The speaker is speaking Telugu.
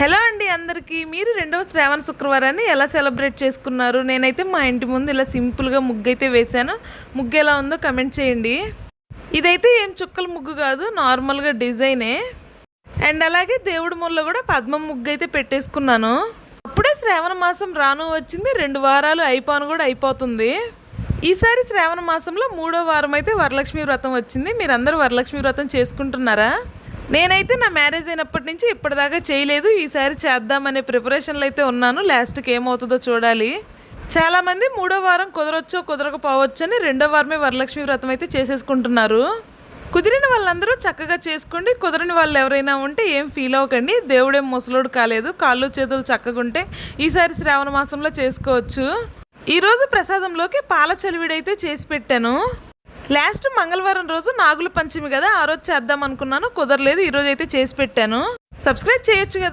హలో అండి అందరికీ. మీరు రెండవ శ్రావణ శుక్రవారాన్ని ఎలా సెలబ్రేట్ చేసుకున్నారు? నేనైతే మా ఇంటి ముందు ఇలా సింపుల్గా ముగ్గు అయితే వేశాను. ముగ్గు ఎలా ఉందో కమెంట్ చేయండి. ఇదైతే ఏం చుక్కల ముగ్గు కాదు నార్మల్గా డిజైనే. అండ్ అలాగే దేవుడి ముళ్ళ కూడా పద్మం ముగ్గు అయితే పెట్టేసుకున్నాను. అప్పుడే శ్రావణ మాసం రాను వచ్చింది రెండు వారాలు అయిపోను కూడా అయిపోతుంది. ఈసారి శ్రావణ మాసంలో మూడో వారం అయితే వరలక్ష్మి వ్రతం వచ్చింది. మీరందరూ వరలక్ష్మి వ్రతం చేసుకుంటున్నారా? నేనైతే నా మ్యారేజ్ అయినప్పటి నుంచి ఇప్పటిదాకా చేయలేదు. ఈసారి చేద్దామనే ప్రిపరేషన్లు అయితే ఉన్నాను. లాస్ట్కి ఏమవుతుందో చూడాలి. చాలామంది మూడో వారం కుదరొచ్చో కుదరకపోవచ్చు అని రెండో వారమే వరలక్ష్మి వ్రతం అయితే చేసేసుకుంటున్నారు. కుదిరిన వాళ్ళందరూ చక్కగా చేసుకోండి. కుదరని వాళ్ళు ఎవరైనా ఉంటే ఏం ఫీల్ అవ్వకండి. దేవుడేం ముసలోడు కాలేదు. కాళ్ళు చేతులు చక్కగా ఉంటే ఈసారి శ్రావణ మాసంలో చేసుకోవచ్చు. ఈరోజు ప్రసాదంలోకి పాల చలివిడైతే చేసి పెట్టాను. లాస్ట్ మంగళవారం రోజు నాగుల పంచమి కదా ఆ రోజు చేద్దాం అనుకున్నాను. కుదరలేదు ఈ రోజు అయితే చేసి పెట్టాను. సబ్స్క్రైబ్ చేయొచ్చు కదా.